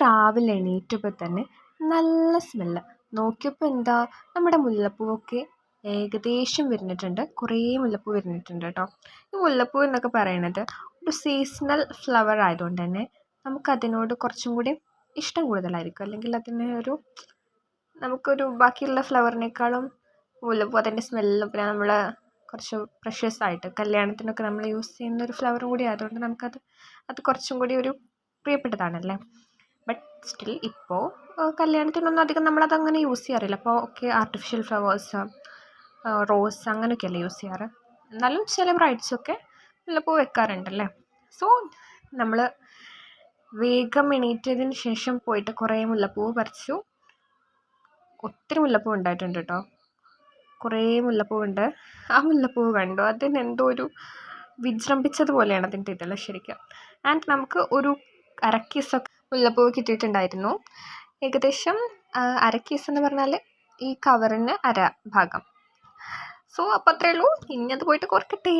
രാവിലെ എണീറ്റപ്പോൾ തന്നെ നല്ല സ്മെല്ല് നോക്കിയപ്പോൾ എന്താ നമ്മുടെ മുല്ലപ്പൂവൊക്കെ ഏകദേശം വിരിഞ്ഞിട്ടുണ്ട്. കുറേ മുല്ലപ്പൂ വിരിഞ്ഞിട്ടുണ്ട് കേട്ടോ. ഈ മുല്ലപ്പൂ എന്നൊക്കെ പറയണത് ഒരു സീസണൽ ഫ്ലവർ ആയതുകൊണ്ട് തന്നെ നമുക്കതിനോട് കുറച്ചും കൂടി ഇഷ്ടം കൂടുതലായിരിക്കും. അല്ലെങ്കിൽ അതിന് ഒരു നമുക്കൊരു ബാക്കിയുള്ള ഫ്ലവറിനേക്കാളും മുല്ലപ്പൂ അതിന്റെ സ്മെല്ല് പിന്നെ നമ്മൾ കുറച്ച് പ്രഷ്യസ് ആയിട്ട് കല്യാണത്തിനൊക്കെ നമ്മൾ യൂസ് ചെയ്യുന്ന ഒരു ഫ്ലവറും കൂടി ആയതുകൊണ്ട് നമുക്കത് അത് കുറച്ചും കൂടി ഒരു പ്രിയപ്പെട്ടതാണല്ലേ? ബട്ട് സ്റ്റിൽ ഇപ്പോൾ കല്യാണത്തിനൊന്നും അധികം നമ്മളത് അങ്ങനെ യൂസ് ചെയ്യാറില്ല. അപ്പോൾ ഒക്കെ ആർട്ടിഫിഷ്യൽ ഫ്ലവേഴ്സ് റോസ് അങ്ങനെയൊക്കെയല്ലേ യൂസ് ചെയ്യാറ്? എന്നാലും ചില ബ്രൈഡ്സൊക്കെ മുല്ലപ്പൂ വെക്കാറുണ്ടല്ലേ? സോ നമ്മൾ വേഗം എണീറ്റതിന് ശേഷം പോയിട്ട് കുറേ മുല്ലപ്പൂവ് പറിച്ചു. ഒത്തിരി മുല്ലപ്പൂ ഉണ്ടായിട്ടുണ്ട് കേട്ടോ കുറേ മുല്ലപ്പൂവുണ്ട് ആ മുല്ലപ്പൂവ് കണ്ടു. അതിന് എന്തോ ഒരു വിജൃംഭിച്ചതുപോലെയാണ് അതിന്റെ ഇതെല്ലാം ശരിക്കും. ആൻഡ് നമുക്ക് ഒരു അരക്കീസൊക്കെ കേസൊക്കെ മുല്ലപ്പൂവ് കിട്ടിയിട്ടുണ്ടായിരുന്നു. ഏകദേശം അര കേസ് എന്ന് പറഞ്ഞാൽ ഈ കവറിന് അര ഭാഗം. സോ അപ്പോൾ അത്രയേ ഉള്ളൂ. ഇനി അത് പോയിട്ട് കുറക്കട്ടെ.